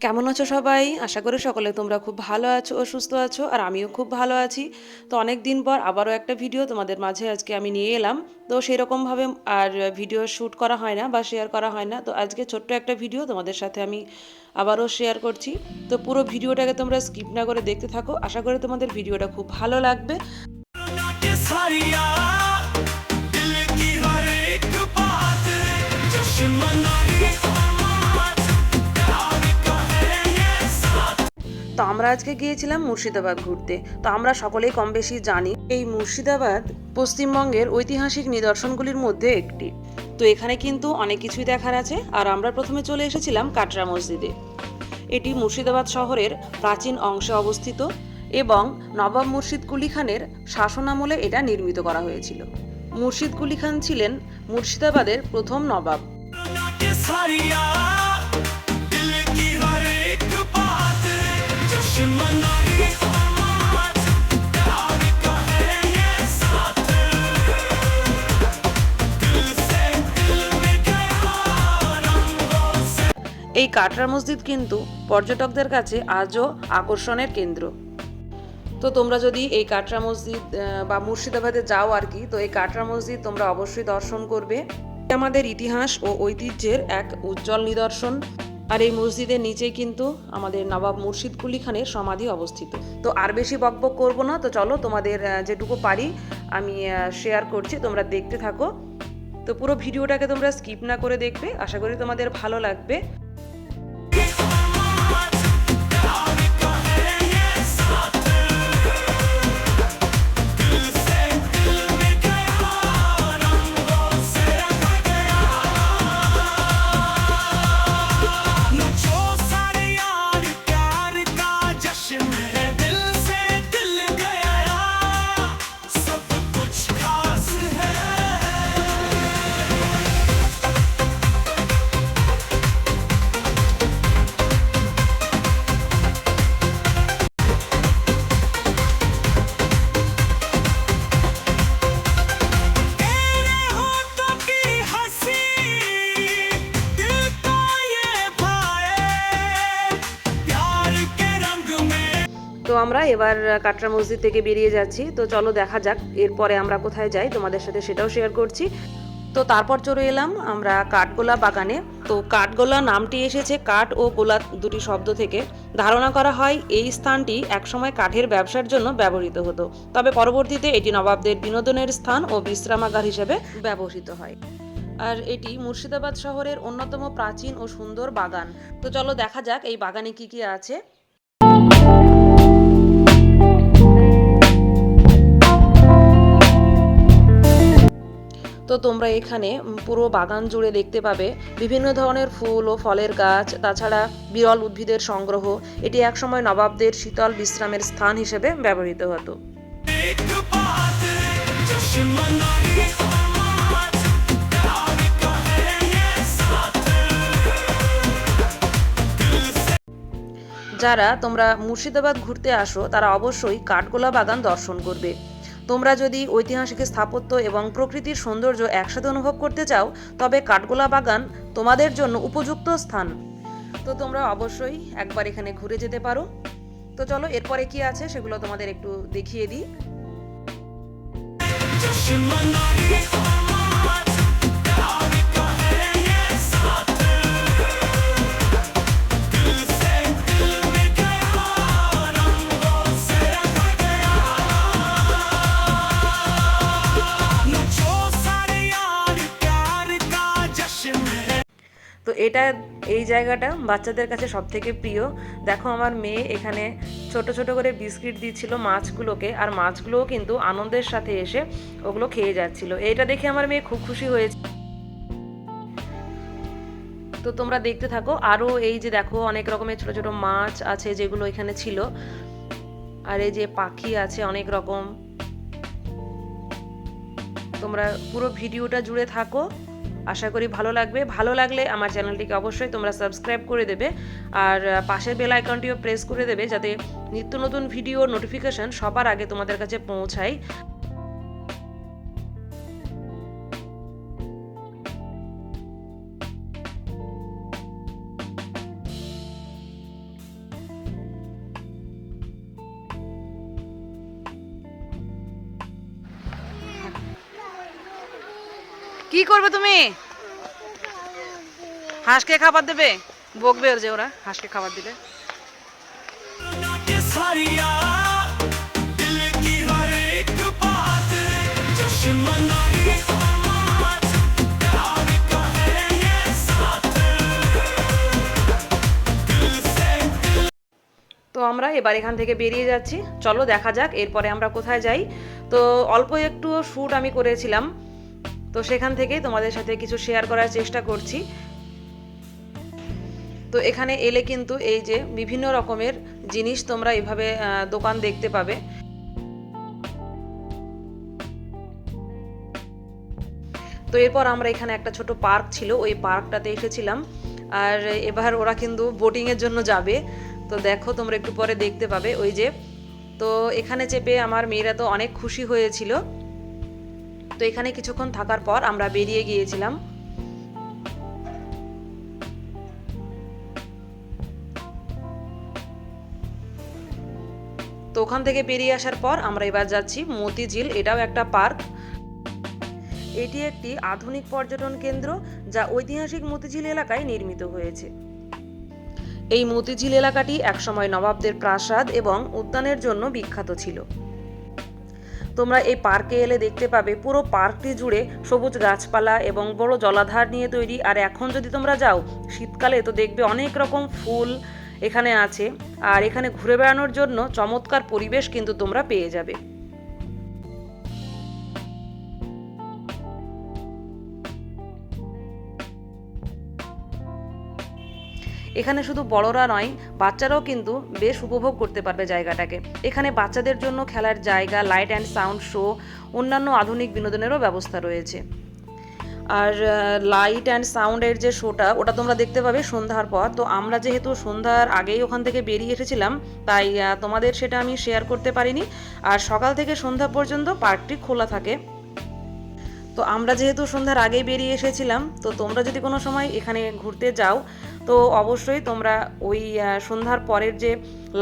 কেমন আছো সবাই আশা করি সকলে তোমরা খুব ভালো আছো ও সুস্থ আছো আর আমিও খুব ভালো আছি তো অনেক দিন পর আবারও একটা ভিডিও তোমাদের মাঝে আজকে আমি নিয়ে এলাম তো সেরকমভাবে আর ভিডিও শ্যুট করা হয় না বা শেয়ার করা হয় না তো আজকে ছোট্ট একটা ভিডিও তোমাদের সাথে আমি আবারও শেয়ার করছি তো পুরো ভিডিওটাকে তোমরা স্কিপ না করে দেখতে থাকো আশা করি তোমাদের ভিডিওটা খুব ভালো লাগবে ये सारिया दिल की हर एक बात তো আমরা আজকে গিয়েছিলাম মুর্শিদাবাদ ঘুরতে। তো আমরা সকলেই কম বেশি জানি এই মুর্শিদাবাদ পশ্চিমবঙ্গের ঐতিহাসিক নিদর্শনগুলির মধ্যে একটি। তো এখানে কিন্তু অনেক কিছুই দেখার আছে। আর আমরা প্রথমে চলে এসেছিলাম কাটরা মসজিদে। এটি মুর্শিদাবাদ শহরের প্রাচীন অংশে অবস্থিত এবং নবাব মুর্শিদ কুলি খানের শাসনামলে এটা নির্মিত করা হয়েছিল। মুর্শিদ কুলি খান ছিলেন মুর্শিদাবাদের প্রথম নবাব। এই কাটরা মসজিদ কিন্তু পর্যটকদের কাছে আজও আকর্ষণের কেন্দ্র। তো তোমরা যদি এই কাটরা মসজিদ বা মুর্শিদাবাদে যাও আর কি, তো এই কাটরা মসজিদ তোমরা অবশ্যই দর্শন করবে। আমাদের ইতিহাস ও ঐতিহ্যের এক উজ্জ্বল নিদর্শন। আর এই মসজিদের নিচেই কিন্তু আমাদের নবাব মুর্শিদ কুলি খানের সমাধি অবস্থিত। তো আর বেশি বকবক করব না, তো চলো তোমাদের যেটুকু পারি আমি শেয়ার করছি, তোমরা দেখতে থাকো। তো পুরো ভিডিওটাকে তোমরা স্কিপ না করে দেখবে, আশা করি তোমাদের ভালো লাগবে। আমরা এবার কাটরা মসজিদ থেকে বেরিয়ে যাচ্ছি। তো চলো দেখা যাক, এরপরে আমরা কোথায় যাই, তোমাদের সাথে সেটাও শেয়ার করছি। তো তারপর চলে এলাম আমরা কাঠগোলা বাগানে। তো কাঠগোলা নামটি এসেছে কাঠ ও গোলা দুটি শব্দ থেকে। ধারণা করা হয় এই স্থানটি একসময় কাঠের ব্যবসার জন্য ব্যবহৃত হতো। তবে পরবর্তীতে এটি নবাবদের বিনোদনের স্থান ও বিশ্রামাগার হিসেবে ব্যবহৃত হয়। আর এটি মুর্শিদাবাদ শহরের অন্যতম প্রাচীন ও সুন্দর বাগান। তো চলো দেখা যাক এই বাগানে কি কি আছে। তো তোমরা এখানে পুরো বাগান জুড়ে দেখতে পাবে বিভিন্ন ধরনের ফুল ও ফলের গাছ, তাছাড়া বিরল উদ্ভিদের সংগ্রহ। এটি একসময় নবাবদের শীতল বিশ্রামের স্থান হিসেবে ব্যবহৃত হতো। যারা তোমরা মুর্শিদাবাদ ঘুরতে আসো, তারা অবশ্যই কাঠগোলা বাগান দর্শন করবে। তোমরা যদি ঐতিহাসিক স্থাপত্য এবং প্রকৃতির সৌন্দর্য একসাথে অনুভব করতে চাও, তবে কাঠগোলা বাগান তোমাদের জন্য উপযুক্ত স্থান। তো তোমরা অবশ্যই একবার এখানে ঘুরে যেতে পারো। তো চলো, এরপরে কি আছে সেগুলো তোমাদের একটু দেখিয়ে দিই। তো এটা এই জায়গাটা বাচ্চাদের কাছে সব থেকে প্রিয়। দেখো আমার মেয়ে এখানে ছোট ছোট করে বিস্কিট দিচ্ছিল মাছগুলোকে আর মাছগুলোও কিন্তু আনন্দের সাথে এসে ওগুলো খেয়ে যাচ্ছিল। এইটা দেখে আমার মেয়ে খুব খুশি হয়েছে। তো তোমরা দেখতে থাকো আরও এই যে দেখো অনেক রকমের ছোট ছোট মাছ আছে যেগুলো এখানে ছিল। আর এই যে পাখি আছে অনেক রকম। তোমরা পুরো ভিডিওটা জুড়ে থাকো। আশা করি ভালো লাগবে। ভালো লাগলে আমার চ্যানেলটিকে অবশ্যই তোমরা সাবস্ক্রাইব করে দেবে আর পাশের বেল আইকনটিও প্রেস করে দেবে যাতে নিত্য নতুন ভিডিও নোটিফিকেশান সবার আগে তোমাদের কাছে পৌঁছায়। কি করবে তুমি? হাঁসকে খাবার দেবে? বকবে ওর যে ওরা, হাঁসকে খাবার দিলে। তো আমরা এবার এখান থেকে বেরিয়ে যাচ্ছি। চলো দেখা যাক, এরপরে আমরা কোথায় যাই। তো অল্প একটু শ্যুট আমি করেছিলাম। তো সেখান থেকে তোমাদের সাথে কিছু শেয়ার করার চেষ্টা করছি। তো এখানে এলে কিন্তু এই যে বিভিন্ন রকমের জিনিস তোমরা এভাবে দোকান দেখতে পাবে। তো এরপর আমরা এখানে একটা ছোট পার্ক ছিল, ওই পার্কটাতে এসেছিলাম। আর এবার ওরা কিন্তু বোটিংয়ের জন্য যাবে। তো দেখো তোমরা একটু পরে দেখতে পাবে ওই যে। তো এখানে চেপে আমার মেয়েরা তো অনেক খুশি হয়েছিল। তো এখানে কিছুক্ষণ থাকার পর আমরা বেরিয়ে গিয়েছিলাম। তো ওখান থেকে বেরিয়ে আসার পর আমরা এবার যাচ্ছি মতিঝিল। এটাও একটা পার্ক। এটি একটি আধুনিক পর্যটন কেন্দ্র যা ঐতিহাসিক মতিঝিল এলাকায় নির্মিত হয়েছে। এই মতিঝিল এলাকাটি একসময় নবাবদের প্রাসাদ এবং উদ্যানের জন্য বিখ্যাত ছিল। তোমরা এই পার্কে এলে দেখতে পাবে পুরো পার্কটি জুড়ে সবুজ গাছপালা এবং বড় জলাধার নিয়ে তৈরি। আর এখন যদি তোমরা যাও, শীতকালে তো দেখবে অনেক রকম ফুল এখানে আছে। আর এখানে ঘুরে বেড়ানোর জন্য চমৎকার পরিবেশ কিন্তু তোমরা পেয়ে যাবে। এখানে শুধু বড়রা নয়, বাচ্চারাও কিন্তু বেশ উপভোগ করতে পারবে জায়গাটাকে। এখানে বাচ্চাদের জন্য খেলার জায়গা লাইট অ্যান্ড সাউন্ড শো অন্যান্য আধুনিক বিনোদনেরও ব্যবস্থা রয়েছে। আর লাইট অ্যান্ড সাউন্ডের যে শোটা ওটা তোমরা দেখতে পাবে সন্ধ্যার পর। তো আমরা যেহেতু সন্ধ্যার আগেই ওখান থেকে বেরিয়ে এসেছিলাম, তাই তোমাদের সেটা আমি শেয়ার করতে পারিনি। আর সকাল থেকে সন্ধ্যা পর্যন্ত পার্কটি খোলা থাকে। তো আমরা যেহেতু সন্ধ্যার আগেই বেরিয়ে এসেছিলাম, তো তোমরা যদি কোনো সময় এখানে ঘুরতে যাও তো অবশ্যই তোমরা ওই সন্ধ্যার পরের যে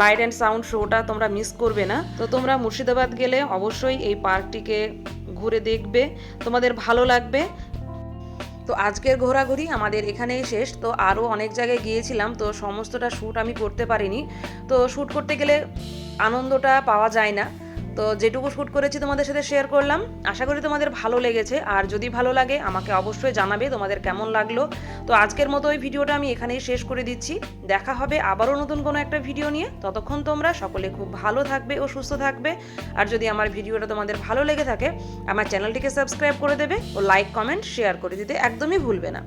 লাইট অ্যান্ড সাউন্ড শোটা তোমরা মিস করবে না। তো তোমরা মুর্শিদাবাদ গেলে অবশ্যই এই পার্কটিকে ঘুরে দেখবে, তোমাদের ভালো লাগবে। তো আজকের ঘোরাঘুরি আমাদের এখানেই শেষ। তো আরও অনেক জায়গায় গিয়েছিলাম, তো সমস্তটা শ্যুট আমি করতে পারিনি। তো শ্যুট করতে গেলে আনন্দটা পাওয়া যায় না। তো যেটুকু শ্যুট করেছি তোমাদের সাথে শেয়ার করলাম। আশা করি তোমাদের ভালো লেগেছে। আর যদি ভালো লাগে, আমাকে অবশ্যই জানাবে তোমাদের কেমন লাগল। তো আজকের মতো এই ভিডিওটা আমি এখানেই শেষ করে দিচ্ছি। দেখা হবে আবারও নতুন কোনো একটা ভিডিও নিয়ে। ততক্ষণ তোমরা সকলে খুব ভালো থাকবে ও সুস্থ থাকবে। আর যদি আমার ভিডিওটা তোমাদের ভালো লেগে থাকে, আমার চ্যানেলটিকে সাবস্ক্রাইব করে দেবে ও লাইক কমেন্ট শেয়ার করে দিতে একদমই ভুলবে না।